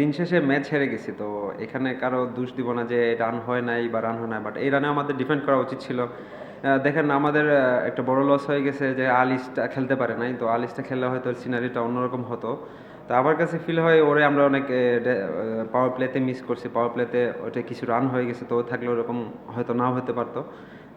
দিন শেষে ম্যাচ হেরে গেছি, তো এখানে কারও দোষ দিব না যে রান হয় নাই বা রান হয় নাই বাট এই রানে আমাদের ডিফেন্ড করা উচিত ছিল। দেখেন আমাদের একটা বড় লস হয়ে গেছে যে আলিসটা খেলতে পারে নাই, তো আলিসটা খেললে হয়তো সিনারিটা অন্যরকম হতো। তো আমার কাছে ফিল হয় ওরে আমরা অনেক পাওয়ার প্লেতে মিস করছি পাওয়ার প্লেতে ওটা কিছু রান হয়ে গেছে, তো থাকলে ওরকম হয়তো নাও হতে পারতো।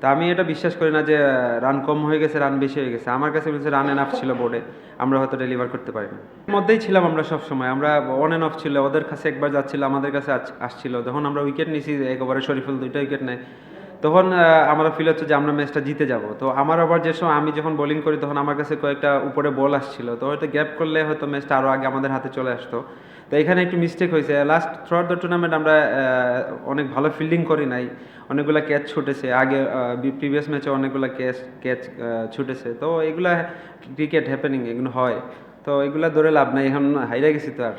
তা আমি এটা বিশ্বাস করি না যে রান কম হয়ে গেছে রান বেশি হয়ে গেছে। আমার কাছে বলছে রান এন অফ ছিল বোর্ডে আমরা হয়তো ডেলিভার করতে পারি না মধ্যেই ছিলাম আমরা সব সময় আমরা অন এন্ড অফ ছিল। ওদের কাছে একবার যাচ্ছিল, আমাদের কাছে আস- আসছিল। যখন আমরা উইকেট নিয়েছি এক ওভারে শরীফুল দুইটা উইকেট নেয়। তখন আমরা ফিল হচ্ছে যে আমরা ম্যাচটা জিতে যাব। তো আমার আবার যে সময় আমি যখন বোলিং করি, তখন আমার কাছে কয়েকটা উপরে বল আসছিল। তো হয়তো গ্যাপ করলে হয়তো ম্যাচটা আরও আগে আমাদের হাতে চলে আসতো। তো এখানে একটু মিস্টেক হয়েছে। লাস্ট থ্রুআউট দ্য টুর্নামেন্ট আমরা অনেক ভালো ফিল্ডিং করি নাই। অনেকগুলো ক্যাচ ছুটেছে। আগে প্রিভিয়াস ম্যাচে অনেকগুলো ক্যাচ ক্যাচ ছুটেছে। তো এগুলা ক্রিকেট হ্যাপেনিং এগুলো হয়। তো এগুলা ধরে লাভ নাই। এখন হাইরা গেছি তো আর।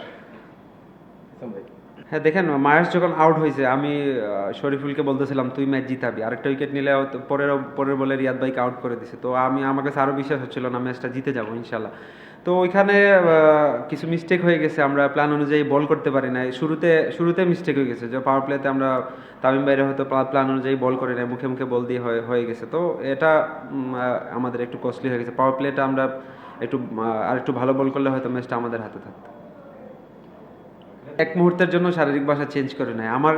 হ্যাঁ দেখেন মায়াস যখন আউট হয়েছে আমি শরীফুলকে বলতেছিলাম, তুই ম্যাচ জিতাবি। আরেকটা উইকেট নিলে পরের পরের বলে রিয়াদ ভাইকে আউট করে দিছে। তো আমি, আমার কাছে আরও বিশ্বাস হচ্ছিল না, ম্যাচটা জিতে যাব ইনশাল্লাহ তো ওইখানে কিছু মিস্টেক হয়ে গেছে। আমরা প্ল্যান অনুযায়ী বল করতে পারি নাই। শুরুতে শুরুতে মিস্টেক হয়ে গেছে। যে পাওয়ার প্লেতে আমরা তামিম বাইরে হয়তো প্ল্যান অনুযায়ী বল করি নাই, মুখে মুখে বল দিয়ে হয়ে গেছে। তো এটা আমাদের একটু কস্টলি হয়ে গেছে। পাওয়ার প্লেটা আমরা একটু আর একটু ভালো বল করলে হয়তো ম্যাচটা আমাদের হাতে থাকতো। এক মুহূর্তের জন্য শারীরিক ভাষা চেঞ্জ করে নেয়। আমার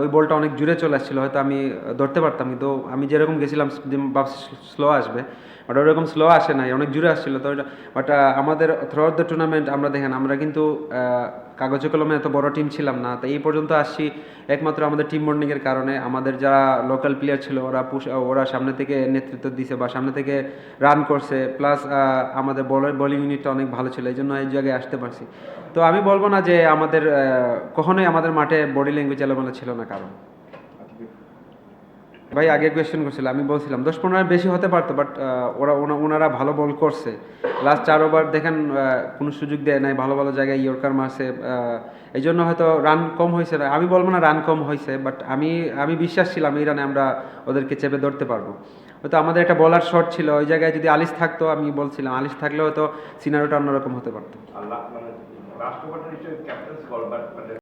ওই বলটা অনেক জুড়ে চলে আসছিল, হয়তো আমি ধরতে পারতাম, কিন্তু আমি যেরকম গেছিলাম স্লো আসবে বাট ওরকম স্লো আসে নাই, অনেক জুড়ে আসছিল, তো বাট আমাদের থ্রু আউট দ্য টুর্নামেন্ট আমরা দেখেন, আমরা কিন্তু কাগজে কলমে এত বড় টিম ছিলাম না, তো এই পর্যন্ত আসছি। একমাত্র আমাদের টিম বন্ডিংয়ের কারণে। আমাদের যারা লোকাল প্লেয়ার ছিল, ওরা ওরা সামনে থেকে নেতৃত্ব দিছে বা সামনে থেকে রান করছে। প্লাস আমাদের বলার বোলিং ইউনিটটা অনেক ভালো ছিল, এই জন্য এই জায়গায় আসতে পারছি। তো আমি বলব না যে আমাদের কখনোই আমাদের মাঠে বডি ল্যাঙ্গুয়েজ এলোমেলো ছিল না কারণ। ভাই আগে কোয়েশ্চেন করছিল, আমি বলছিলাম, দশ পনেরো বেশি হতে পারতো বাট ওরা ওনারা ভালো বল করছে। লাস্ট চার ওভার দেখেন কোনো সুযোগ দেয় নাই, ভালো ভালো জায়গায় ইয়র্কার মারছে এই জন্য হয়তো রান কম হয়েছে। আমি বলব না রান কম হয়েছে বাট আমি আমি বিশ্বাস ছিলাম এই রানে আমরা ওদেরকে চেপে ধরতে পারব। হয়তো আমাদের একটা বলার শট ছিল, ওই জায়গায় যদি আলিশ থাকতো, আমি বলছিলাম আলিশ থাকলে হয়তো সিনারিওটা অন্যরকম হতে পারতো।